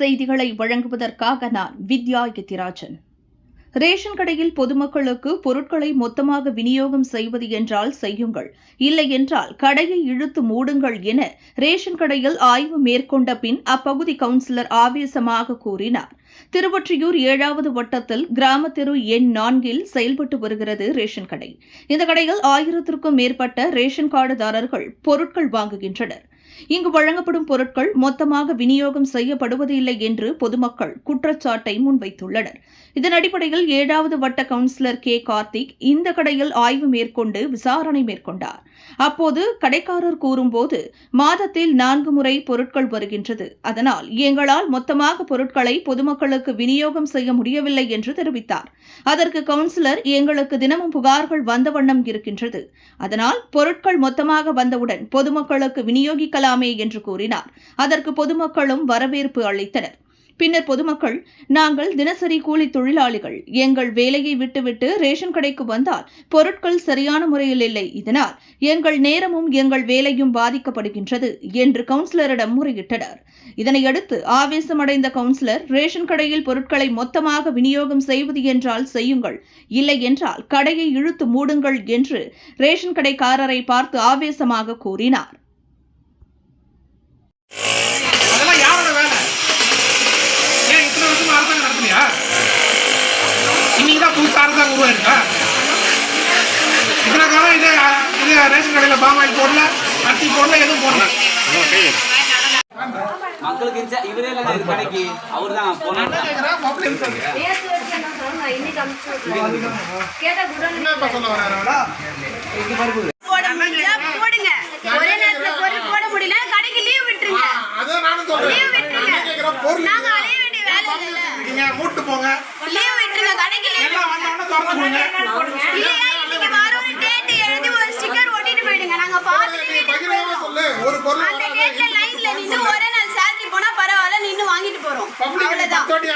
செய்திகளை வழங்குவதற்காக நான் வித்யா எத்திராஜன் ரேஷன் கடையில் பொதுமக்களுக்கு பொருட்களை மொத்தமாக விநியோகம் செய்வது என்றால் செய்யுங்கள். இல்லை என்றால் கடையை இழுத்து மூடுங்கள் என ரேஷன் கடையில் ஆய்வு மேற்கொண்ட பின் அப்பகுதி கவுன்சிலர் ஆவேசமாக கூறினார். திருவொற்றியூர் ஏழாவது வட்டத்தில் கிராம தெரு எண் நான்கில் செயல்பட்டு வருகிறது ரேஷன் கடை. இந்த கடையில் ஆயிரத்திற்கும் மேற்பட்ட ரேஷன் கார்டுதாரர்கள் பொருட்கள் வாங்குகின்றனர். இங்கு வழங்கப்படும் பொருட்கள் மொத்தமாக விநியோகம் செய்யப்படுவதில்லை என்று பொதுமக்கள் குற்றச்சாட்டை முன்வைத்துள்ளனர். இதன் அடிப்படையில் ஏழாவது வட்ட கவுன்சிலர் கே. கார்த்திக் இந்த கடையில் ஆய்வு மேற்கொண்டு விசாரணை மேற்கொண்டார். அப்போது கடைக்காரர் கூறும்போது மாதத்தில் நான்கு முறை பொருட்கள் வருகின்றது. அதனால் எங்களால் மொத்தமாக பொருட்களை பொதுமக்களுக்கு விநியோகம் செய்ய முடியவில்லை என்று தெரிவித்தார். அதற்கு கவுன்சிலர் எங்களுக்கு தினமும் புகார்கள் வந்த வண்ணம் இருக்கின்றது. அதனால் பொருட்கள் மொத்தமாக வந்தவுடன் பொதுமக்களுக்கு விநியோகிக்கலாமே என்று கூறினார். அதற்கு பொதுமக்களும் வரவேற்பு அளித்தனர். பின்னர் பொதுமக்கள் நாங்கள் தினசரி கூலி தொழிலாளிகள். எங்கள் வேலையை விட்டுவிட்டு ரேஷன் கடைக்கு வந்தால் பொருட்கள் சரியான முறையில் இல்லை இதனால் எங்கள் நேரமும் எங்கள் வேலையும் பாதிக்கப்படுகின்றது என்று கவுன்சிலரிடம் முறையிட்டனர். இதனையடுத்து ஆவேசமடைந்த கவுன்சிலர் ரேஷன் கடையில் பொருட்களை மொத்தமாக விநியோகம் செய்வது என்றால் செய்யுங்கள். இல்லை என்றால் கடையை இழுத்து மூடுங்கள் என்று ரேஷன் கடைக்காரரை பார்த்து ஆவேசமாக கூறினார். அதெல்லாம் யாரோட வேலை? ஏன் இத்தனை வருஷமா அரசாங்கம் நடத்தலையா இன்னைக்கு தான் புதுசு அரசாங்கம் உருவாயிருக்கா? இத்தனை காலம் இது இது ரேஷன் கடையில் பாமாயில் போடல அரிசி போடல எதுவும் போடல. மக்களுக்கு இவரே இல்லை இந்த கடைக்கு. அவர் தான் போனார் நேத்து வச்சு என்ன மூட்டு போங்க. எல்லாம் வந்த உடனே திறந்து கொடுங்க இல்லையா இன்னைக்கு வர ஒரு டேட் எழுதி ஒரு ஸ்டிக்கர் ஒட்டிட்டு போயிடுங்க நாங்க பார்த்துட்டு நீ வீட்டுக்கு பகிரங்கமா போயிடுவோம். சொல்லு ஒரு பொருள் அந்த டேட்ல லைன்ல நின்னு ஒரே நாள் சேலரி போனா பரவாயில்ல நின்னு வாங்கிட்டு போறோம் பப்ளிக் அவ்வளவுதான் பத்தோட்டி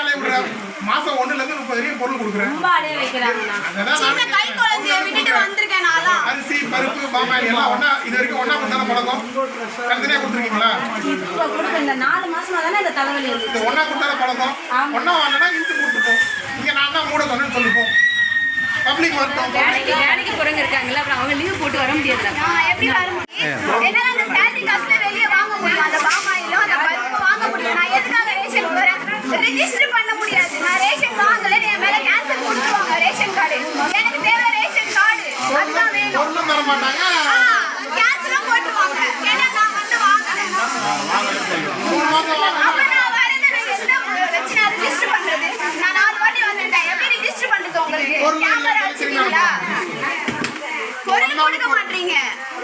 மாசம் ஒண்ணுல இருந்து முப்பது வரைக்கும் பொருள் கொடுக்குறேன். ரொம்ப அடைய வைக்கிறாங்கண்ணா. அதான் சின்ன நானும் கை குழந்தைய விட்டுட்டு வந்திருக்கேன் நான்லாம் அரிசி பருப்பு பாமாயில் எல்லாம் ஒண்ணா இது வரைக்கும் ஒண்ணா கொடுத்தான பழக்கம். தனித்தனியா கொடுத்துருக்கீங்களா? இப்ப கொடுக்க இந்த நாலு மாசமா தானே இந்த தலைவலி இது இருந்துச்சு. ஒண்ணா கொடுத்தான பழக்கம். ஒண்ணா வாங்கினா இழுத்து இங்க நான் தான் மூட சொல்லிப்போம். பப்ளிக் வரட்டும் வேலைக்கு வேலைக்கு போறவங்க இருக்காங்கல்ல அப்புறம் அவங்க லீவ் போட்டு வர முடியாதுல்ல. நான் எப்படி வர முடியும்? என்னால அந்த சேலரி காசுல வெளிய வாங்க முடியும். அந்த பாமாயிலும் அந்த பருப்பு வாங்க முடியும். நான் எதுக்காக ரேஷன் ரெஜிஸ்டர் பண்ண முடியாது. நான் ரேஷன் வாங்கல என் மேல கேன்சல் கொடுத்துருவாங்க ரேஷன் கார்டு எனக்கு தேவை ரேஷன் கார்டு அதுதான் வேணும். தர மாட்டாங்க. கேன்சலும் போட்டுருவாங்க. ஏன்னா நான் வந்து வாங்கினேன் மூணு மாசம் வாங்க அப்ப நான் வரது வச்சு நான் ரெஜிஸ்டர் பண்றது? நான் நாலு வாட்டி வந்துட்டேன் எப்படி ரெஜிஸ்டர் பண்றது உங்களுக்கு? பொருள் கேமரா இல்லை, வச்சிருக்கீங்களா? பொருள் கொடுக்க மாட்டீங்க.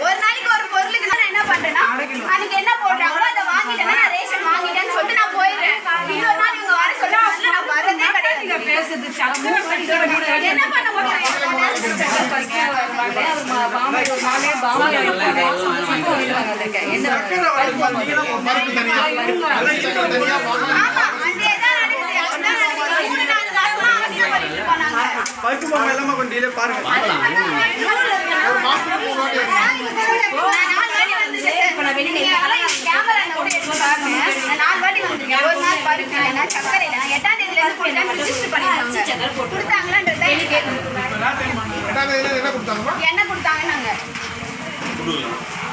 ஒரு நாளைக்கு ஒரு பொருளுக்கு நான் என்ன பண்றேன்னா அன்னைக்கு என்ன போடுறாங்களோ அதை வாங்கிட்டேன்னா நான் ரேஷன் வாங்கிட்டேன்னு சொல்லிட்டு நான் போயிடுறேன் இன்னொரு நாள் இவங்க வர சொல்ல நான் வரதே கிடையாது பேசுறது சக்கரை வடிக்கிற முடியாது. என்ன பண்ண முடியும் சக்கரை வாங்கி பார்த்தீங்கன்னா பருப்பு தனியா அரிசி சக்கரை தனியா வாங்க ஆமா அதேதான் நடக்குது அதுதான் நடக்குது மூணு நாலு மாசமா அவஸ்தைப்பட்டுட்டு இருக்கோம் நாங்க பருப்பு மாமா எல்லாமே கொஞ்சம் பாருங்க ஒரு மாசத்துக்கு மூணு வாட்டி நாலு வாட்டி வந்திருக்கேன். கூட எடுத்து பாருங்க. நாலு வாட்டி வந்திருக்கேன். ஒரு நாள் பருப்பு இல்லைன்னா சர்க்கரை எட்டாம் என்ன கொடுத்தாங்கன்னாங்க.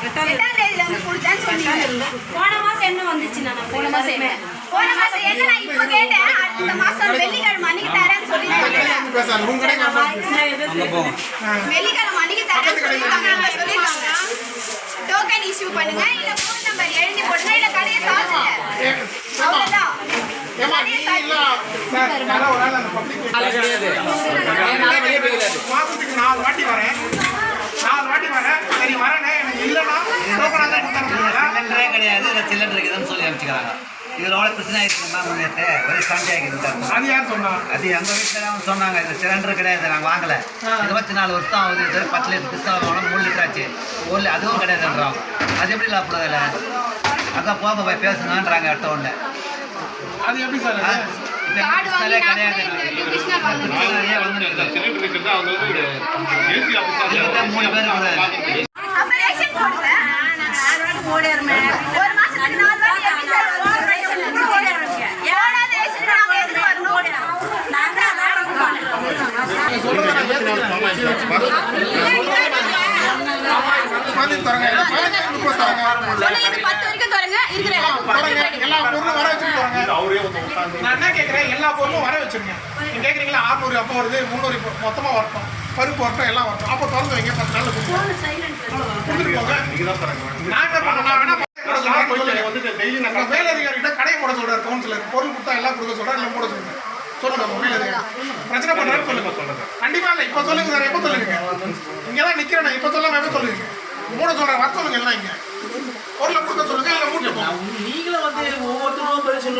எட்டாம் தேதியில கொடுத்தேன்னு சொன்னீங்க. போன மாசம் என்ன வந்துச்சு நான் போன மாசம் என்ன? போன மாசம் என்ன நான் இப்ப கேட்டேன்? அடுத்த மாசம் வெள்ளிக்கிழமை அன்னைக்கு தரேன்னு சொல்லிருக்காங்க வெள்ளிக்கிழமை அன்னைக்கு தரேன்னு சொல்லிருக்காங்க சொல்லிருக்காங்க டோக்கன் இஷ்யூ பண்ணுங்க. இல்ல ஃபோன் நம்பர் எழுதி போடுங்க. இல்ல கடையை சாத்துங்க ஏ, ஏம்மா, அவ்வளவுதான் ஏம்மா, நீ இல்ல, சார், யாரோ ஒரு ஆள் அந்த public மாசத்துக்கு நாலு வாட்டி வரேன் நாலு வாட்டி வரேன் சரி வரேனே எனக்கு இல்லைன்னா டோக்கனா தான் கொடுத்தாங்க சிலிண்டரே கிடையாது இதை சிலிண்டர் இருக்குதுன்னு சொல்லி அனுப்பிச்சுக்கிறாங்க பிரச்சனை ஆயிடுச்சுன்னா நேற்று ஒரே சண்டை ஆகிடுது அது யார் சொன்னா அது எங்கள் வீட்டில் தான் சொன்னாங்க இது சிலிண்டர் கிடையாது நாங்கள் வாங்கலை இருபத்தி நாலு வருஷம் ஆகுது இது பத்து லிட்டர் புஸ்தகம் வாங்கணும் மூணு லிட்டர் ஆச்சு ஒரு அதுவும் கிடையாதுன்றாங்க அது எப்படி லாப்படுதில்ல அதான் போக போய் பேசுங்கன்றாங்க அடுத்த ஒன்று அது எப்படி சார் கிடையாது மூணு பேர் இருக்கிறாரு. அப்ப ரேஷன் போடுங்க ஒரு மாசத்துக்கு நாலு வாட்டி எப்படி சார் வருது ரேஷன்? மணிக்கு தரங்க பதினஞ்சு முப்பது தரங்க சொல்லுங்க இது பத்து வரைக்கும் தரங்க இருக்கிற தரங்க எல்லா பொருளும் வர வச்சுட்டு தரங்க நான் என்ன கேட்குறேன் எல்லா பொருளும் வர வச்சிருங்க. நீங்க கேட்குறீங்களா ஆறுநூறு அப்போ வருது முந்நூறு இப்போ மொத்தமாக வரட்டும். பருப்பு வரட்டும் எல்லாம் வரட்டும். அப்போ திறந்து வைங்க பத்து நாள் கொடுத்துட்டு போங்க. நான் என்ன பண்ண நான் வேணா உங்க மேல அதிகாரிகிட்ட கடையை போட சொல்றாரு கவுன்சிலர். பொருள் கொடுத்தா எல்லாம் கொடுக்க சொல்றாரு இல்லை போட சொல்லுங்க சொல்லுங்க உங்க மேல அதிகாரி பிரச்சனை பண்றாரு சொல்லுங்க. சொல்லுங்க கண்டிப்பா இல்லை இப்போ சொல்லுங்க சார் எப்போ சொல்லுங்க இங்க தான் நிக்கிறேன் நான் இப்போ சொல்லாம எப்போ சொல்லுங்க மூட சொல்றேன் வர சொல்லுங்க எல்லாம் இங்க பொருளை கொடுக்க சொல்லுங்க இல்லை மூட்டு போங்க நீங்களும் வந்து ஒவ்வொருத்தரும் பதில் சொல்ல முடியாதுங்க நான் என்ன கேட்கிறேன் நேரம் ஒன்றா இருக்காது இல்லையா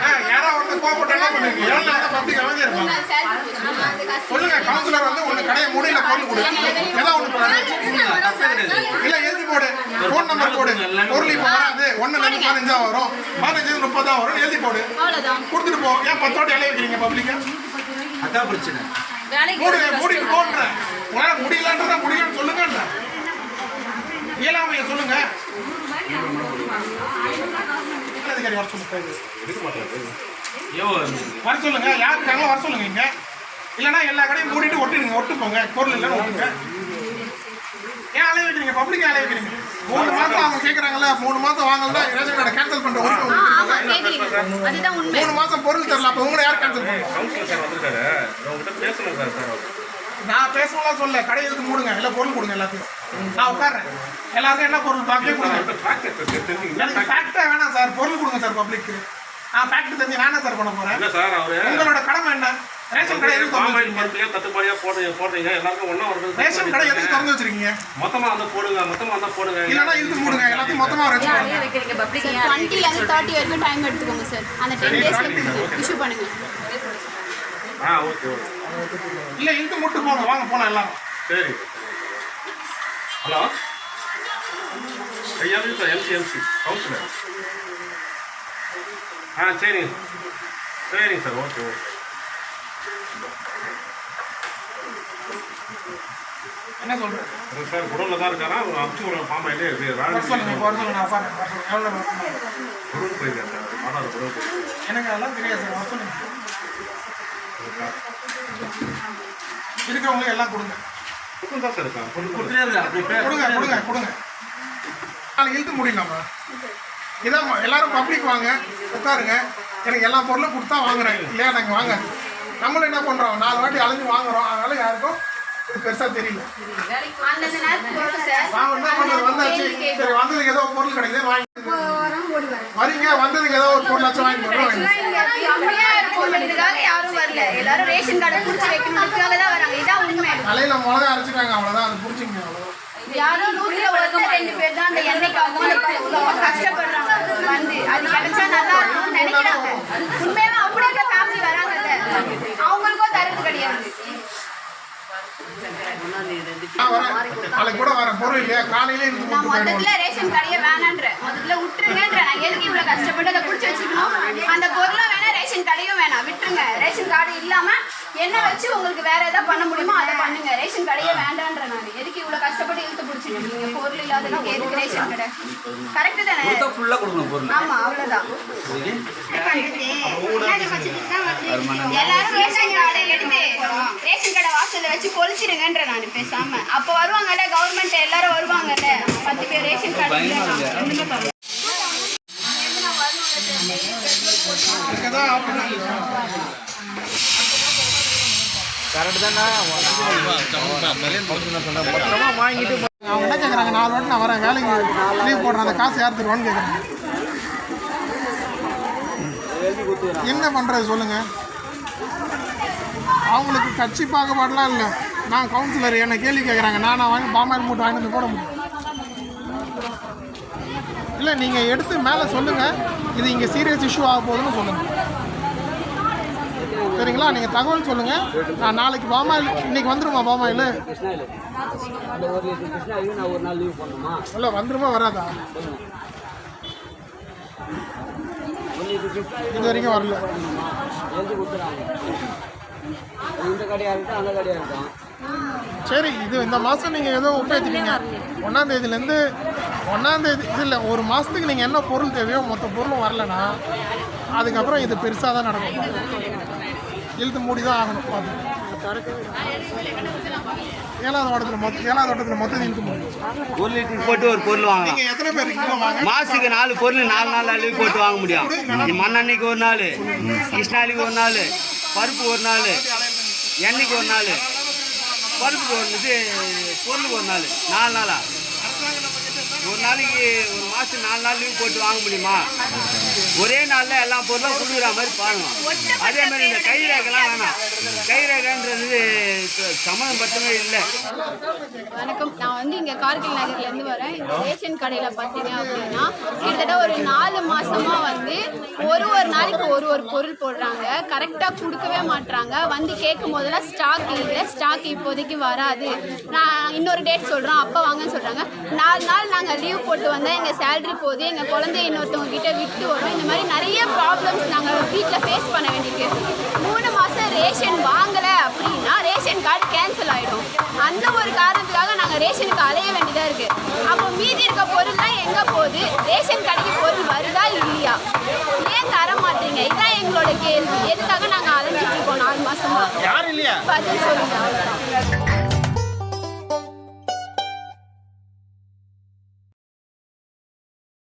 ஆ, யாரோ ஒருத்தர் கோவப்பட்டு என்ன பண்ணுவீங்க ஏழு நாள் பப்ளிக் அமைதியா இருப்பாங்க. சொல்லுங்க கவுன்சிலர் வந்து ஒண்ணு கடையை முடியல பொருள் கொடு ஏதோ ஒண்ணு பண்ணுங்க தப்பே கிடையாது. இல்ல எழுதி போடு. ஃபோன் நம்பர் போடு. பொருள் இப்போ வராது. ஒண்ணுல இருந்து பதினஞ்சா வரும். பதினஞ்சு முப்பதா வரும். எழுதி போடு. கொடுத்துட்டு போ. ஏன் பத்தோட இலைய வைக்கிறீங்க பப்ளிக்கா அதான் பிரச்சனை. மூடுங்க மூடிட்டு போன்றேன் உங்களால முடியலன்றதா முடியலன்னு சொல்லுங்கன்ற இயலாமைய சொல்லுங்க. அதிகாரி வர சொல்லுங்க வர சொல்லுங்க யார் இருக்காங்களோ வர சொல்லுங்க இங்க. இல்லைன்னா எல்லா கடையும் மூடிட்டு ஒட்டிடுங்க. ஒட்டு போங்க பொருள் இல்லைன்னு ஒட்டுங்க. ஏன் அலைய வைக்கிறீங்க? பப்ளிக் அலைய வைக்கிறீங்க. மூணு மாசம் அவங்க கேட்கறாங்கல்ல மூணு மாசம் வாங்கல ரேஷன் கார்டை கேன்சல் உண்மை. மூணு மாசம் பொருள் தரல. அப்ப உங்களை யார் கேன்சல் வந்திருக்காரு. நான் உங்ககிட்ட பேசணும் சார் சார் அவர். நான் பேசலாம் சொல்ல கடை எதுக்கு மூடுங்க. இல்ல பொருள் கொடுங்க எல்லாத்தையும். நான் உட்கார்றேன். எல்லாருக்கும் என்ன பொருள்? பாக்கே கொடுங்க. எனக்கு ஃபேக்டே வேணாம் சார். பொருள் கொடுங்க சார் பப்ளிக்கு நான் ஃபேக்ட் தெரிஞ்சு நான் சார் பண்ண போறேன். இல்ல சார் அவரு உங்களோட கடமை என்ன? ரேஷன் கடை எதுக்கு திறந்து வச்சிருக்கீங்க? தட்டுப்பாடியா போடுறீங்க போடுறீங்க. எல்லாருக்கும் ஒண்ணா வருது ரேஷன் கடை எதுக்கு திறந்து வச்சிருக்கீங்க? மொத்தமா வந்து போடுங்க மொத்தமா வந்தா போடுங்க. இல்லைன்னா இழுத்து மூடுங்க. எல்லாத்தையும் மொத்தமா வைக்கிறீங்க பப்ளிக் இருந்து தேர்ட்டி வரைக்கும் டைம் எடுத்துக்கோங்க சார். அந்த டென் டேஸ்ல இஷ்யூ பண்ணுங்க. ஆ ஓகே ஓகே. இல்ல இழுத்து மூட்டு போங்க. வாங்க போலாம் எல்லாரும். சரி. ஹலோ? ஐயா சார் எம்சி எம்சி கவுன்சிலர் ஆ சரிங்க சரிங்க சார் ஓகே ஓகே. என்ன சொல்றேன் சார் குடோன்ல தான் இருக்காரா? அவர் அமுச்சு விடுற வர நான்? குடோன் போயிருக்காரு சார். மாநாடு குடோன் போயிருக்காரு. எனக்கு அதெல்லாம் தெரியாது சார் வர இருக்கிறவங்களுக்கு எல்லாம் கொடுங்க. கொடுங்க கொடுங்க கொடுங்க. இழுத்து முடியலாமா இதான் எல்லாரும் பப்ளிக் வாங்க உட்காருங்க. எனக்கு எல்லா பொருளும் கொடுத்தா வாங்குறேன். இல்லையா நாங்கள் வாங்க. நம்மளும் என்ன பண்ணுறோம் நாலு வாட்டி அலைஞ்சு வாங்குறோம். அதனால யாருக்கும் இது பெருசாக தெரியல சார் வந்ததுக்கு ஏதோ பொருள் கிடைக்குது வாங்கி வரீங்க வந்ததுக்கு ஏதோ ஒரு வாங்கி போடுறோம் வாங்கி கம்மியா இருக்கும்ன்றதுக்காக யாரும் வரல. எல்லாரும் ரேஷன் கார்டை புடிச்சு வைக்கணுன்றதுக்காக தான் வராங்க. இதான் உண்மை. தலையில மிளகா அரைச்சிட்டாங்க அவ்வளோதான் அது பிடிச்சிங்க அவ்வளோதான் யாரும் நூறுல ஒருத்தர் ரெண்டு பேர் தான் அந்த ரொம்ப கஷ்டப்படுறாங்க. வந்து அது கிடைச்சா நல்லா இருக்கும்னு நினைக்கிறாங்க. உண்மையாவே நான் வரேன். நாளைக்கு கூட வரேன். பொருள் இல்லையா? காலையில இருந்து நான் கூப்பிட்டு போயிடுவோம். மொத்தத்துல ரேஷன் கடையை வேணான்ற மொத்தத்துல விட்டுருங்கன்ற நான் எதுக்கு இவ்வளவு கஷ்டப்பட்டு அதை புடிச்சு வச்சுக்கணும்? அந்த பொருளும் வேணாம் ரேஷன் கடையும் வேணாம். விட்டுருங்க. ரேஷன் கார்டு இல்லாம என்ன வச்சு உங்களுக்கு வேற ஏதாவது பண்ண முடியுமோ அதை பண்ணுங்க. ரேஷன் கடையே வேண்டான்ற நான். எதுக்கு இவ்வளவு கஷ்டப்பட்டு பொருள் ரேஷன் கடை. கரெக்ட் தானே? கொடுத்தா ஃபுல்லா கொடுக்கணும் பொருள். எல்லாரும் ரேஷன் கார்டை எடுத்து ரேஷன் கடை வாசல்ல வச்சு பொழிச்சிருங்கன்ற நான் பேசாம. அப்ப வருவாங்கல்ல கவர்மெண்ட் எல்லாரும் வருவாங்கல்ல? பத்து பேர் ரேஷன் கார்டு அவங்க என்ன கேட்குறாங்க நாலு வாட்டி நான் வரேன். வேலைக்கு லீவ் போடுறேன். அந்த காசு யார் தருவான்னு கேட்குறாங்க என்ன பண்ணுறது சொல்லுங்க. அவங்களுக்கு கட்சி பாகுபாடெலாம் இல்லை. நான் கவுன்சிலர் என்னை கேள்வி கேட்குறாங்க நான் நான் வாங்கி பாமாயில் மூட்டை வாங்கிட்டு போட முடியும். இல்லை நீங்கள் எடுத்து மேலே சொல்லுங்கள் இது இங்கே சீரியஸ் இஷ்யூ ஆக போகுதுன்னு சொல்லுங்கள் சரிங்களா? நீங்கள் தகவல் சொல்லுங்கள் நான் நாளைக்கு பாமாயில் இன்னைக்கு வந்துருமா பாமாயில்? இல்லை வந்துருமா வராதா? இது வரைக்கும் வரல. இந்த கடையாக இருக்கட்டும் அந்த கடையாக இருக்கும் சரி இது இந்த மாதம் நீங்கள் ஏதோ ஒப்பேற்றிட்டீங்க ஒன்றாந்தேதியிலேருந்து ஒன்றாந்தேதி இது இல்லை ஒரு மாதத்துக்கு நீங்கள் என்ன பொருள் தேவையோ மொத்த பொருளும் வரலன்னா அதுக்கப்புறம் இது பெருசாக தான் நடக்கும். இழுத்து மூடி தான் ஆகணும். பார்த்து ஏழாவது வட்டத்தில் மொத்தம் இழுத்து முடியும் ஒரு லிட்டர் போட்டு ஒரு பொருள் வாங்கலாம். நீங்கள் எத்தனை பேர் இருக்கீங்களோ வாங்க. மாசுக்கு நாலு பொருள் நாலு நாள் அள்ளி போட்டு வாங்க முடியும். நீ மண்ணெண்ணெய்க்கு ஒரு நாள் கிருஷ்ணாலிக்கு ஒரு நாள் பருப்பு ஒரு நாள் எண்ணெய்க்கு ஒரு நாள் பருப்புக்கு ஒரு இது பொருளுக்கு ஒரு நாள் நாலு நாளா? ஒரு நாளைக்கு ஒரு மாதம் நாலு நாள் லீவ் போட்டு வாங்க முடியுமா? ஒரே நாளில் எல்லா பொருளும் கொடுக்குற மாதிரி பாருங்க. அதே மாதிரி இந்த கை ரேகெல்லாம் வேணாம் கை ரேகைன்றது சம்மந்தப்பட்டவே இல்லை. வணக்கம். நான் வந்து இங்கே கார்கில் நகர்லேருந்து வரேன். ரேஷன் கடையில் பார்த்தீங்க அப்படின்னா கிட்டத்தட்ட ஒரு நாலு மாதமாக ஒரு ஒரு நாளைக்கு ஒரு ஒரு பொருள் போடுறாங்க. கரெக்டாக கொடுக்கவே மாட்றாங்க. வந்து கேட்கும் போதெல்லாம் ஸ்டாக் இல்லை. ஸ்டாக் இப்போதைக்கு வராது. நான் இன்னொரு டேட் சொல்கிறோம் அப்போ வாங்கன்னு சொல்கிறாங்க நாலு நாள் நாங்கள் லீவ் போட்டு வந்தால் எங்கள் சேலரி போகுது. எங்கள் குழந்தைய இன்னொருத்தவங்க கிட்டே விட்டு வரும். இந்த மாதிரி நிறைய ப்ராப்ளம்ஸ் நாங்கள் வீட்டில் ஃபேஸ் பண்ண வேண்டியிருக்கு. மூணு மாதம் ரேஷன் வாங்கலை அப்படின்னா ரேஷன் கார்டு கேன்சல் ஆகிடும் அந்த ஒரு காரணத்துக்காக நாங்கள் ரேஷனுக்கு அலைய வேண்டியதாக இருக்குது அப்போ மீதி இருக்க பொருள்லாம் எங்கே போகுது ரேஷன் கடைக்கு பொருள் வருதா இல்லையா ஏன் தர மாட்டீங்க இதான் எங்களோட கேள்வி எதுக்காக நாங்கள் அலைஞ்சிட்டு இருக்கோம் நாலு மாசமா யாரும் இல்லையா?